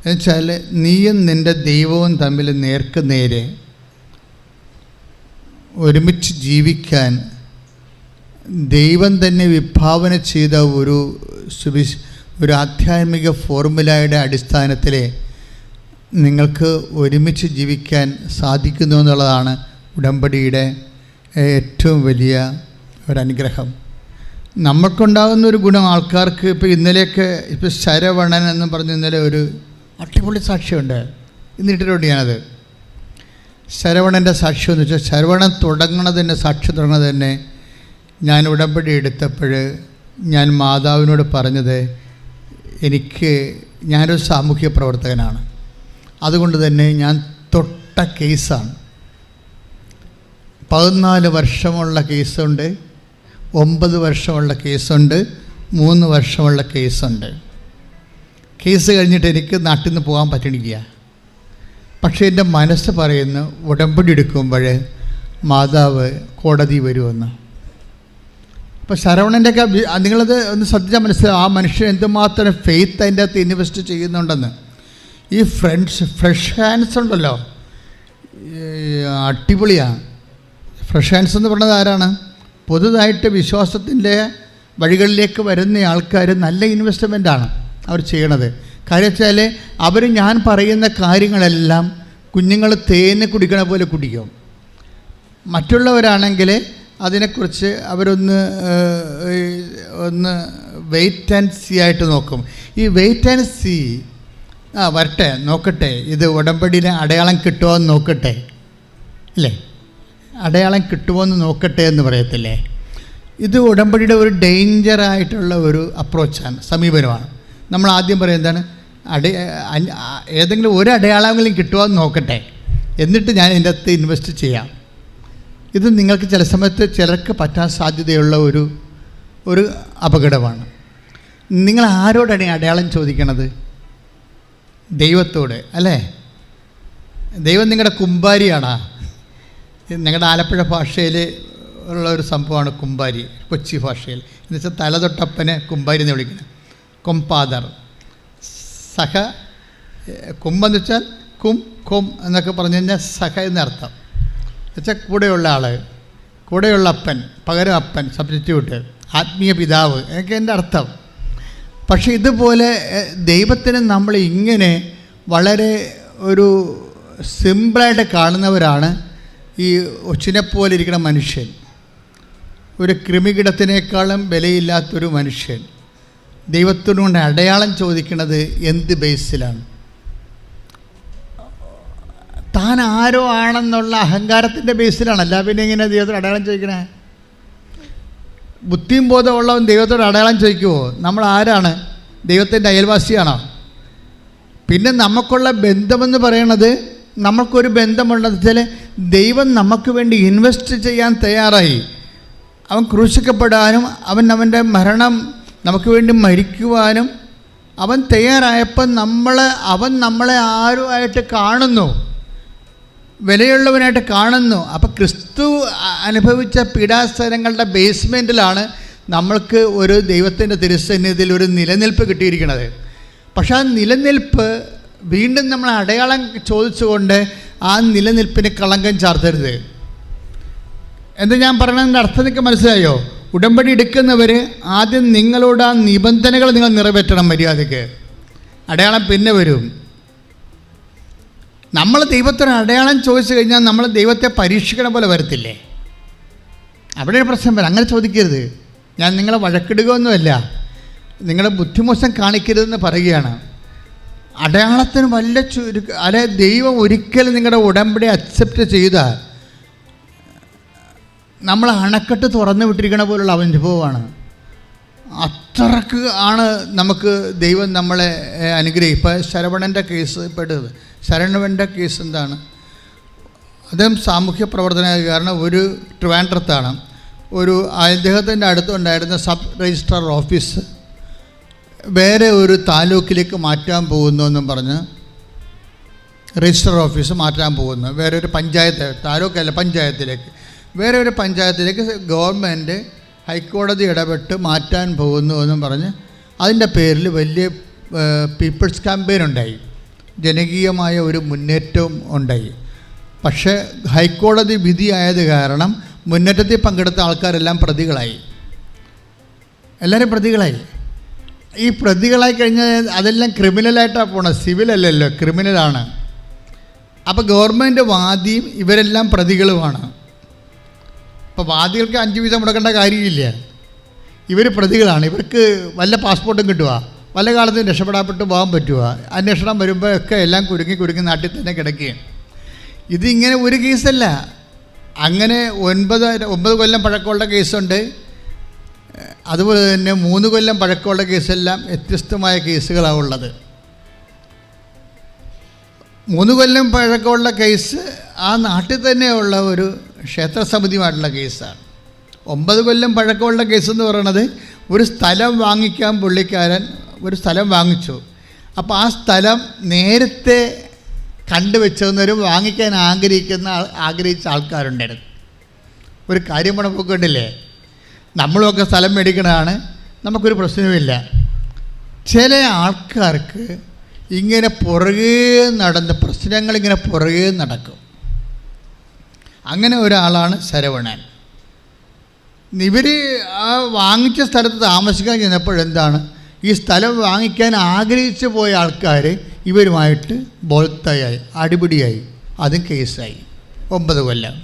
എന്നുവെച്ചാൽ നീയും നിന്റെ ദൈവവും തമ്മിൽ നേർക്ക് നേരെ ഒരുമിച്ച് ജീവിക്കാൻ ദൈവം തന്നെ വിഭാവന ചെയ്ത ഒരു സുവിശ ഒരു ആധ്യാത്മിക ഫോർമുലയുടെ അടിസ്ഥാനത്തിൽ നിങ്ങൾക്ക് ഒരുമിച്ച് ജീവിക്കാൻ സാധിക്കുന്നു എന്നുള്ളതാണ് ഉടമ്പടിയുടെ ഏറ്റവും വലിയ ഒരനുഗ്രഹം. നമുക്കുണ്ടാകുന്ന ഒരു ഗുണം ആൾക്കാർക്ക് ഇപ്പോൾ ഇന്നലെയൊക്കെ ഇപ്പോൾ ശരവണൻ എന്ന് പറഞ്ഞ് ഇന്നലെ ഒരു അടിപൊളി സാക്ഷ്യമുണ്ട് ഇന്നിട്ടിട്ടുണ്ട് ഞാനത്. ശരവണന്റെ സാക്ഷ്യം എന്ന് വെച്ചാൽ ശരവണൻ തുടങ്ങണതിന്റെ സാക്ഷ്യം തുടങ്ങുന്നത് തന്നെ ഞാൻ ഉടമ്പടി എടുത്തപ്പോൾ ഞാൻ മാതാവിനോട് പറഞ്ഞത് എനിക്ക് ഞാനൊരു സാമൂഹ്യ പ്രവർത്തകനാണ്. അതുകൊണ്ട് തന്നെ ഞാൻ തൊട്ട കേസാണ്. പതിനാല് വർഷമുള്ള കേസുണ്ട് ഒമ്പത് വർഷമുള്ള കേസുണ്ട് മൂന്ന് വർഷമുള്ള കേസുണ്ട്. കേസ് കഴിഞ്ഞിട്ട് എനിക്ക് നാട്ടിൽ നിന്ന് പോകാൻ പറ്റണില്ല. പക്ഷേ എന്റെ മനസ്സ് പറയുന്നു ഉടമ്പടി എടുക്കുമ്പോൾ മാതാവ് കോടതി വരുമെന്ന്. അപ്പോൾ ശരവണന്റെയൊക്കെ നിങ്ങളത് ഒന്ന് ശ്രദ്ധിച്ചാൽ മനസ്സിലാവും. ആ മനുഷ്യൻ എന്തുമാത്രം ഫെയ്ത്ത് അതിന്റെ അകത്ത് ഇൻവെസ്റ്റ് ചെയ്യുന്നുണ്ടെന്ന്. ഈ ഫ്രണ്ട്സ് ഫ്രഷ് ഹാൻഡ്സ് ഉണ്ടല്ലോ. അടിപൊളിയാണ് ഫ്രഷ് ഹാൻഡ്സ് എന്ന് പറഞ്ഞത് ആരാണ്? പുതുതായിട്ട് വിശ്വാസത്തിന്റെ വഴികളിലേക്ക് വരുന്ന ആൾക്കാർ നല്ല ഇൻവെസ്റ്റ്മെന്റാണ് അവർ ചെയ്യണത്. കാര്യം വെച്ചാൽ അവർ ഞാൻ പറയുന്ന കാര്യങ്ങളെല്ലാം കുഞ്ഞുങ്ങൾ തേന് കുടിക്കണ പോലെ കുടിക്കും. മറ്റുള്ളവരാണെങ്കിൽ അതിനെക്കുറിച്ച് അവരൊന്ന് ഒന്ന് വെയിറ്റ് ആൻഡ് സി ആയിട്ട് നോക്കും. ഈ വെയിറ്റ് ആൻഡ് സി ആ വരട്ടെ നോക്കട്ടെ. ഇത് ഉടമ്പടിയിലെ അടയാളം കിട്ടുമോ എന്ന് നോക്കട്ടെ. അല്ലേ അടയാളം കിട്ടുമോ എന്ന് നോക്കട്ടെ എന്ന് പറയത്തില്ലേ? ഇത് ഉടമ്പടിയുടെ ഒരു ഡേഞ്ചറായിട്ടുള്ള ഒരു അപ്രോച്ചാണ് സമീപനമാണ്. നമ്മൾ ആദ്യം പറയും എന്താണ്? അട ഏതെങ്കിലും ഒരു അടയാളമെങ്കിലും കിട്ടുമോ എന്ന് നോക്കട്ടെ. എന്നിട്ട് ഞാൻ ഇതിന്റെ അകത്ത് ഇൻവെസ്റ്റ് ചെയ്യാം. ഇത് നിങ്ങൾക്ക് ചില സമയത്ത് ചിലർക്ക് പറ്റാൻ സാധ്യതയുള്ള ഒരു ഒരു അപകടമാണ്. നിങ്ങൾ ആരോടാണ് അടയാളം ചോദിക്കണത്? ദൈവത്തോട് അല്ലേ? ദൈവം നിങ്ങളുടെ കുമ്പാരിയാണാ? നിങ്ങളുടെ ആലപ്പുഴ ഭാഷയിൽ ഉള്ള ഒരു സംഭവമാണ് കുമ്പാരി കൊച്ചി ഭാഷയിൽ. എന്ന് വെച്ചാൽ തലതൊട്ടപ്പനെ കുമ്പാരി എന്ന് വിളിക്കുന്നത്. കൊമ്പാദർ സഹ കുമ്പെന്ന് വെച്ചാൽ കും കും എന്നൊക്കെ പറഞ്ഞു കഴിഞ്ഞാൽ സഹ എന്നർത്ഥം. വെച്ചാൽ കൂടെയുള്ള ആൾ കൂടെയുള്ള അപ്പൻ പകരം അപ്പൻ സബ്സ്റ്റിറ്റ്യൂട്ട് ആത്മീയ പിതാവ് എന്നൊക്കെ എന്റെ അർത്ഥം. പക്ഷേ ഇതുപോലെ ദൈവത്തിന് നമ്മൾ ഇങ്ങനെ വളരെ ഒരു സിമ്പിളായിട്ട് കാണുന്നവരാണ് ഈ ഒച്ചിനെപ്പോലെ ഇരിക്കുന്ന മനുഷ്യൻ. ഒരു കൃമികിടത്തിനേക്കാളും വിലയില്ലാത്തൊരു മനുഷ്യൻ. ദൈവത്തിനോട് അടയാളം ചോദിക്കുന്നത് എന്ത് ബേസിലാണ്? താൻ ആരോ ആണെന്നുള്ള അഹങ്കാരത്തിന്റെ ബേസിലാണ്. അല്ല പിന്നെ ഇങ്ങനെ ദൈവത്തോട് അടയാളം ചോദിക്കണേ? ബുദ്ധിയും ബോധമുള്ളവൻ ദൈവത്തോട് അടയാളം ചോദിക്കുമോ നമ്മൾ ആരാണ്? ദൈവത്തിന്റെ അയൽവാസിയാണോ? പിന്നെ നമുക്കുള്ള ബന്ധമെന്ന് പറയണത് നമ്മൾക്കൊരു ബന്ധമുള്ളത് വെച്ചാൽ ദൈവം നമുക്ക് വേണ്ടി ഇൻവെസ്റ്റ് ചെയ്യാൻ തയ്യാറായി. അവൻ ക്രൂശിക്കപ്പെടാനും അവൻ അവന്റെ മരണം നമുക്ക് വേണ്ടി മരിക്കുവാനും അവൻ തയ്യാറായപ്പോൾ നമ്മൾ അവൻ നമ്മളെ ആരുമായിട്ട് കാണുന്നു? വിലയുള്ളവനായിട്ട് കാണുന്നു. അപ്പോൾ ക്രിസ്തു അനുഭവിച്ച പീഡാസ്ഥലങ്ങളുടെ ബേസ്മെന്റിലാണ് നമ്മൾക്ക് ഒരു ദൈവത്തിന്റെ തിരുസന്നിധിയിൽ ഒരു നിലനിൽപ്പ് കിട്ടിയിരിക്കുന്നത്. പക്ഷെ ആ നിലനിൽപ്പ് വീണ്ടും നമ്മൾ അടയാളം ചോദിച്ചുകൊണ്ട് ആ നിലനിൽപ്പിന് കളങ്കം ചാർത്തരുത്. എന്ത് ഞാൻ പറഞ്ഞതിന്റെ അർത്ഥം നിങ്ങൾക്ക് മനസ്സിലായോ? ഉടമ്പടി എടുക്കുന്നവർ ആദ്യം നിങ്ങളോട് ആ നിബന്ധനകൾ നിങ്ങൾ നിറവേറ്റണം മര്യാദയ്ക്ക്. അടയാളം പിന്നെ വരും. നമ്മൾ ദൈവത്തിന് അടയാളം ചോദിച്ചു കഴിഞ്ഞാൽ നമ്മൾ ദൈവത്തെ പരീക്ഷിക്കണ പോലെ വരത്തില്ലേ? അവിടെ ഒരു പ്രശ്നം വരാം. അങ്ങനെ ചോദിക്കരുത്. ഞാൻ നിങ്ങളെ വഴക്കിടുകയൊന്നുമല്ല. നിങ്ങളെ ബുദ്ധിമോശം കാണിക്കരുതെന്ന് പറയുകയാണ്. അടയാളത്തിന് വല്ല ചുരുക്ക അല്ലെ ദൈവം ഒരിക്കലും നിങ്ങളുടെ ഉടമ്പടി അക്സെപ്റ്റ് ചെയ്താൽ നമ്മൾ അണക്കെട്ട് തുറന്നു വിട്ടിരിക്കണ പോലുള്ള അനുഭവമാണ്. അത്രയ്ക്ക് ആണ് നമുക്ക് ദൈവം നമ്മളെ അനുഗ്രഹം ഇപ്പം ശരവണന്റെ കേസ് പെട്ടത് ശരവണന്റെ കേസ് എന്താണ്? അദ്ദേഹം സാമൂഹ്യ പ്രവർത്തന കാരണം ഒരു ട്രിവാൻഡ്രത്താണ്. ഒരു അദ്ദേഹത്തിന്റെ അടുത്തുണ്ടായിരുന്ന സബ് രജിസ്ട്രാർ ഓഫീസ് വേറെ ഒരു താലൂക്കിലേക്ക് മാറ്റാൻ പോകുന്നു എന്നും പറഞ്ഞ് രജിസ്റ്റർ ഓഫീസ് മാറ്റാൻ പോകുന്നു. വേറെ ഒരു പഞ്ചായത്ത് താലൂക്കല്ല പഞ്ചായത്തിലേക്ക്. വേറെ ഒരു പഞ്ചായത്തിലേക്ക് ഗവൺമെന്റ് ഹൈക്കോടതി ഇടപെട്ട് മാറ്റാൻ പോകുന്നു എന്നും പറഞ്ഞ് അതിന്റെ പേരിൽ വലിയ പീപ്പിൾസ് ക്യാമ്പയിൻ ഉണ്ടായി. ജനകീയമായ ഒരു മുന്നേറ്റവും ഉണ്ടായി. പക്ഷേ ഹൈക്കോടതി വിധിയായത് കാരണം മുന്നേറ്റത്തിൽ പങ്കെടുത്ത ആൾക്കാരെല്ലാം പ്രതികളായി. എല്ലാവരും പ്രതികളായി. ഈ പ്രതികളായി കഴിഞ്ഞാൽ അതെല്ലാം ക്രിമിനലായിട്ടാണ് പോണത്. സിവിലല്ലല്ലോ ക്രിമിനലാണ്. അപ്പോൾ ഗവൺമെന്റ് വാദിയും ഇവരെല്ലാം പ്രതികളുമാണ്. അപ്പോൾ വാദികൾക്ക് അഞ്ച് വിസ മുടക്കേണ്ട കാര്യമില്ല. ഇവർ പ്രതികളാണ്. ഇവർക്ക് വല്ല പാസ്പോർട്ടും കിട്ടുക വല്ല കാലത്തും രക്ഷപ്പെടാപ്പെട്ട് പോകാൻ പറ്റുക അന്വേഷണം വരുമ്പോഴൊക്കെ എല്ലാം കുരുങ്ങി കുരുങ്ങി നാട്ടിൽ തന്നെ കിടക്കുകയാണ്. ഇതിങ്ങനെ ഒരു കേസല്ല. അങ്ങനെ ഒൻപത് ഒമ്പത് കൊല്ലം പഴക്കമുള്ള കേസുണ്ട്. അതുപോലെ തന്നെ മൂന്ന് കൊല്ലം പഴക്കമുള്ള കേസെല്ലാം വ്യത്യസ്തമായ കേസുകളാണ് ഉള്ളത്. മൂന്ന് കൊല്ലം പഴക്കമുള്ള കേസ് ആ നാട്ടിൽ തന്നെയുള്ള ഒരു ക്ഷേത്ര സമിതിയുമായിട്ടുള്ള കേസാണ്. ഒമ്പത് കൊല്ലം പഴക്കമുള്ള കേസെന്ന് പറയണത് ഒരു സ്ഥലം വാങ്ങിക്കാൻ പുള്ളിക്കാരൻ ഒരു സ്ഥലം വാങ്ങിച്ചു. അപ്പോൾ ആ സ്ഥലം നേരത്തെ കണ്ടുവെച്ചവരും വാങ്ങിക്കാൻ ആഗ്രഹിക്കുന്ന ആഗ്രഹിച്ച ആൾക്കാരുണ്ടായിരുന്നു. ഒരു കാര്യം പണപ്പൊക്കെ ഉണ്ടല്ലേ നമ്മളൊക്കെ സ്ഥലം മേടിക്കണതാണ് നമുക്കൊരു പ്രശ്നവുമില്ല. ചില ആൾക്കാർക്ക് ഇങ്ങനെ പുറകെ നടന്ന് പ്രശ്നങ്ങളിങ്ങനെ പുറകെ നടക്കും. അങ്ങനെ ഒരാളാണ് ശരവണൻ. ഇവർ ആ വാങ്ങിച്ച സ്ഥലത്ത് താമസിക്കാൻ ചെന്നപ്പോഴെന്താണ് ഈ സ്ഥലം വാങ്ങിക്കാൻ ആഗ്രഹിച്ചു പോയ ആൾക്കാർ ഇവരുമായിട്ട് ബോൾത്തയായി അടിപിടിയായി. അതും കേസായി. ഒമ്പത് കൊല്ലം.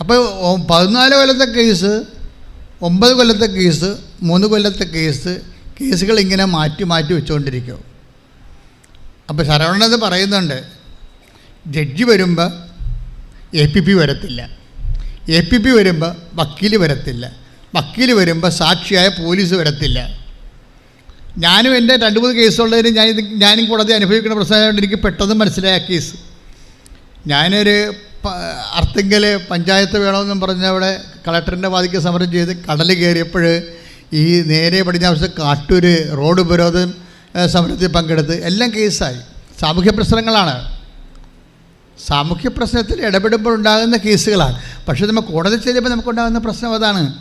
അപ്പോൾ പതിനാല് കൊല്ലത്തെ കേസ് ഒമ്പത് കൊല്ലത്തെ കേസ് മൂന്ന് കൊല്ലത്തെ കേസ് കേസുകൾ ഇങ്ങനെ മാറ്റി മാറ്റി വെച്ചുകൊണ്ടിരിക്കും. അപ്പോൾ ശരവണത് പറയുന്നുണ്ട്. ജഡ്ജി വരുമ്പോൾ എ പി പി വരത്തില്ല. എ പി പി വരുമ്പോൾ വക്കീൽ വരത്തില്ല. വക്കീൽ വരുമ്പോൾ സാക്ഷിയായ പോലീസ് വരത്തില്ല. ഞാനും എന്റെ രണ്ട് മൂന്ന് കേസുള്ളതിന് ഞാൻ ഇത് ഞാനും കൂടാതെ അനുഭവിക്കുന്ന പ്രശ്നമായതുകൊണ്ട് എനിക്ക് പെട്ടെന്ന് മനസ്സിലായ കേസ് ഞാനൊരു അർത്തിങ്കൽ പഞ്ചായത്ത് വേണമെന്നും പറഞ്ഞ് അവിടെ കളക്ടറിന്റെ വാദിക്ക് സമരം ചെയ്ത് കടൽ കയറിയപ്പോൾ ഈ നേരെ പടിഞ്ഞാറ് കാട്ടൂർ റോഡ് ഉപരോധം സമരത്തിൽ പങ്കെടുത്ത് എല്ലാം കേസായി സാമൂഹ്യ പ്രശ്നങ്ങളാണ്. സാമൂഹ്യ പ്രശ്നത്തിൽ ഇടപെടുമ്പോൾ ഉണ്ടാകുന്ന കേസുകളാണ്. പക്ഷേ നമ്മൾ കോടതി ചെല്ലുമ്പോൾ നമുക്കുണ്ടാകുന്ന പ്രശ്നം അതാണ്.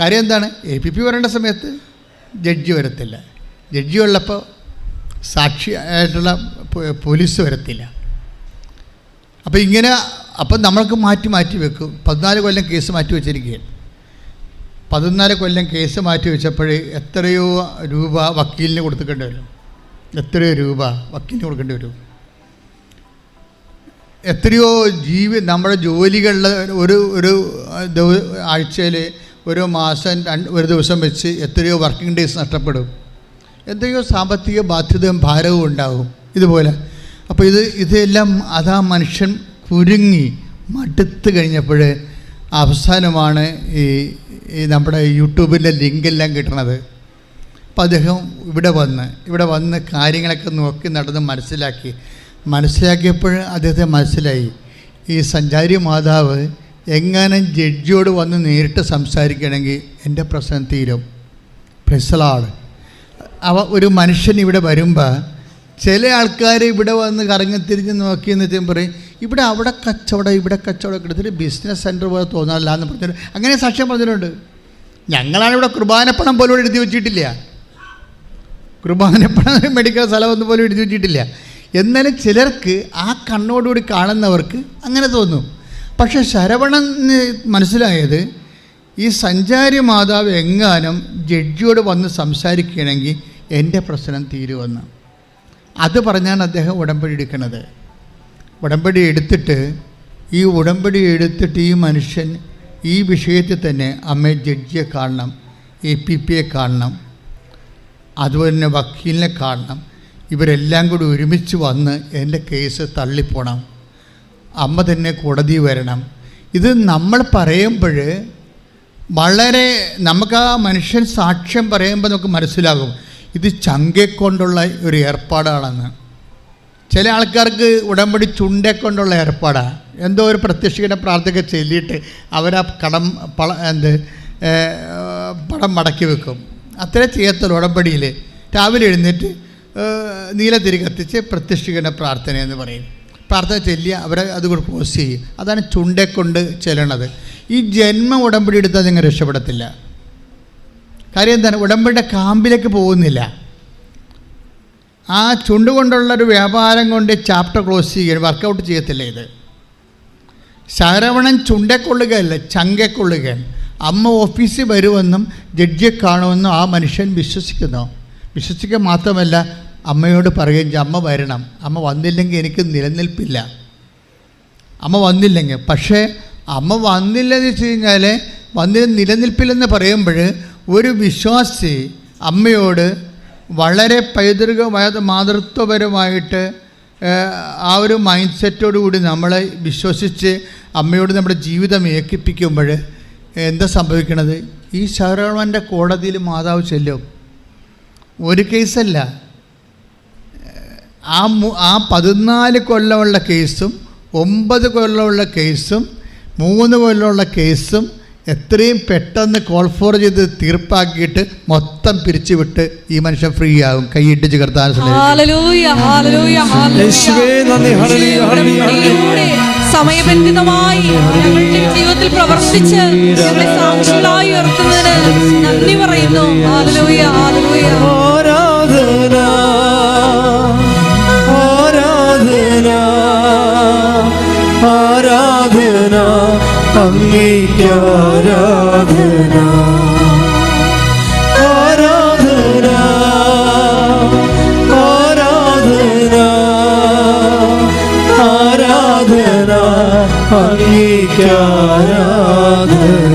കാര്യം എന്താണ്? എ പി പി വരേണ്ട സമയത്ത് ജഡ്ജി വരത്തില്ല. ജഡ്ജി ഉള്ളപ്പോൾ സാക്ഷി ആയിട്ടുള്ള പോലീസ് വരത്തില്ല. അപ്പോൾ ഇങ്ങനെ അപ്പം നമ്മൾക്ക് മാറ്റി മാറ്റി വെക്കും. പതിനാല് കൊല്ലം കേസ് മാറ്റി വെച്ചിരിക്കുകയാണ്. പതിനാല് കൊല്ലം കേസ് മാറ്റി വെച്ചപ്പോഴേ എത്രയോ രൂപ വക്കീലിന് കൊടുക്കേണ്ടി വരും. എത്രയോ രൂപ വക്കീലിന് കൊടുക്കേണ്ടി വരും. എത്രയോ ജീവി നമ്മുടെ ജോലികളിൽ ഒരു ഒരു ആഴ്ചയിൽ ഒരു മാസം രണ്ട് ഒരു ദിവസം വെച്ച് എത്രയോ വർക്കിംഗ് ഡേയ്സ് നഷ്ടപ്പെടും. എത്രയോ സാമ്പത്തിക ബാധ്യതയും ഭാരവും ഉണ്ടാകും ഇതുപോലെ. അപ്പോൾ ഇത് ഇതെല്ലാം അതാ മനുഷ്യൻ കുരുങ്ങി മടുത്ത് കഴിഞ്ഞപ്പോൾ അവസാനമാണ് ഈ ഈ നമ്മുടെ യൂട്യൂബിന്റെ ലിങ്കെല്ലാം കിട്ടണത്. അപ്പോൾ അദ്ദേഹം ഇവിടെ വന്ന് ഇവിടെ വന്ന് കാര്യങ്ങളൊക്കെ നോക്കി നടന്ന് മനസ്സിലാക്കി. മനസ്സിലാക്കിയപ്പോൾ അദ്ദേഹത്തെ മനസ്സിലായി. ഈ സഞ്ചാരി മാതാവ് എങ്ങനെ ജഡ്ജിയോട് വന്ന് നേരിട്ട് സംസാരിക്കണമെങ്കിൽ എന്റെ പ്രശ്നം തീരും. പ്രസലാണ് അവ ഒരു മനുഷ്യൻ ഇവിടെ വരുമ്പോൾ ചില ആൾക്കാർ ഇവിടെ വന്ന് കറങ്ങി തിരിഞ്ഞ് നോക്കി എന്ന് പറയും ഇവിടെ അവിടെ കച്ചവടം ഇവിടെ കച്ചവടം എടുത്തിട്ട് ബിസിനസ് സെന്റർ പോലെ തോന്നാറില്ല എന്ന് പറഞ്ഞിട്ട് അങ്ങനെ സാക്ഷ്യം പറഞ്ഞിട്ടുണ്ട്. ഞങ്ങളാണ് ഇവിടെ കുർബാനപ്പണം പോലും എഴുതി വെച്ചിട്ടില്ല. കുർബാനപ്പണം മെഡിക്കൽ സ്ഥലമൊന്നും പോലും എഴുതി വെച്ചിട്ടില്ല. എന്നാലും ചിലർക്ക് ആ കണ്ണോടുകൂടി കാണുന്നവർക്ക് അങ്ങനെ തോന്നും. പക്ഷെ ശരവണൻ മനസ്സിലായത് ഈ സഞ്ചാരി മാതാവ് എങ്ങാനും ജഡ്ജിയോട് വന്ന് സംസാരിക്കുകയാണെങ്കിൽ എന്റെ പ്രശ്നം തീരുമെന്ന്. അത് പറഞ്ഞാണ് അദ്ദേഹം ഉടമ്പടി എടുക്കുന്നത്. ഉടമ്പടി എടുത്തിട്ട് ഈ ഉടമ്പടി എടുത്തിട്ട് ഈ മനുഷ്യൻ ഈ വിഷയത്തിൽ തന്നെ അമ്മ ജഡ്ജിയെ കാണണം എ പി പിയെ കാണണം അതുപോലെ തന്നെ വക്കീലിനെ കാണണം. ഇവരെല്ലാം കൂടി ഒരുമിച്ച് വന്ന് എന്റെ കേസ് തള്ളിപ്പോണം. അമ്മ തന്നെ കോടതി വരണം. ഇത് നമ്മൾ പറയുമ്പോൾ വളരെ നമുക്ക് ആ മനുഷ്യൻ സാക്ഷ്യം പറയുമ്പോൾ നമുക്ക് മനസ്സിലാകും. ഇത് ചങ്കെ കൊണ്ടുള്ള ഒരു ഏർപ്പാടാണെന്ന്. ചില ആൾക്കാർക്ക് ഉടമ്പടി ചുണ്ടെ കൊണ്ടുള്ള ഏർപ്പാടാണ് എന്തോ ഒരു പ്രത്യക്ഷിക്കുന്ന പ്രാർത്ഥന ചൊല്ലിയിട്ട് അവരാ കടം പള എന്ത് പടം മടക്കി വെക്കും. അത്രേ ചെയ്യത്തുള്ളൂ ഉടമ്പടിയിൽ. രാവിലെ എഴുന്നേറ്റ് നീലത്തിരി കത്തിച്ച് പ്രത്യക്ഷിക്കുന്ന പ്രാർത്ഥന എന്ന് പറയും. പ്രാർത്ഥന ചൊല്ലിയ അവരെ അതുകൂടെ പോസ്റ്റ് ചെയ്യും. അതാണ് ചുണ്ടക്കൊണ്ട് ചെല്ലണത്. ഈ ജന്മ ഉടമ്പടി എടുത്താൽ നിങ്ങൾ രക്ഷപ്പെടത്തില്ല. കാര്യം എന്താണ്? ഉടമ്പടിയുടെ കാമ്പിലേക്ക് പോകുന്നില്ല. ആ ചുണ്ട് കൊണ്ടുള്ളൊരു വ്യാപാരം കൊണ്ട് ചാപ്റ്റർ ക്ലോസ് ചെയ്യുക വർക്കൗട്ട് ചെയ്യത്തില്ല ഇത്. ശരവണൻ ചുണ്ടക്കൊള്ളുകയല്ല ചങ്കക്കൊള്ളുകയാണ്. അമ്മ ഓഫീസിൽ വരുമെന്നും ജഡ്ജിയെ കാണുമെന്നും ആ മനുഷ്യൻ വിശ്വസിക്കുന്നു. വിശ്വസിക്കുക മാത്രമല്ല അമ്മയോട് പറയുകയും ചെയ്യും അമ്മ വരണം. അമ്മ വന്നില്ലെങ്കിൽ എനിക്ക് നിലനിൽപ്പില്ല. അമ്മ വന്നില്ലെങ്കിൽ. പക്ഷേ അമ്മ വന്നില്ലെന്ന് വെച്ച് കഴിഞ്ഞാൽ വന്നില്ല നിലനിൽപ്പില്ലെന്ന് പറയുമ്പോൾ ഒരു വിശ്വാസി അമ്മയോട് വളരെ പൈതൃകമായ മാതൃത്വപരമായിട്ട് ആ ഒരു മൈൻഡ് സെറ്റോടു കൂടി നമ്മളെ വിശ്വസിച്ച് അമ്മയോട് നമ്മുടെ ജീവിതം ഏൽപ്പിക്കുമ്പോൾ എന്താ സംഭവിക്കണത്? ഈ ശരവണന്റെ കോടതിയിൽ മാതാവ് ചെല്ലും. ഒരു കേസല്ല. ആ മു- ആ പതിനാല് കൊല്ലമുള്ള കേസും ഒമ്പത് കൊല്ലമുള്ള കേസും മൂന്ന് കൊല്ലമുള്ള കേസും എത്രയും പെട്ടെന്ന് കോൾ ഫോർ ചെയ്ത് തീർപ്പാക്കിയിട്ട് മൊത്തം പിരിച്ചുവിട്ട് ഈ മനുഷ്യൻ ഫ്രീ ആകും കൈയിട്ടിച്ച് കർത്താൻ സമയബന്ധിതമായി ഞങ്ങളുടെ ജീവിതത്തിൽ പ്രവർത്തിച്ച് ഞങ്ങളെ സാക്ഷികളായി ഉയർത്തുന്നതിന് നന്ദി പറയുന്നു. ഹാലലൂയ ഹാലലൂയ ആരാധന ആരാധന ആരാധന അങ്ങേക്ക് ആരാധന. ആരാധന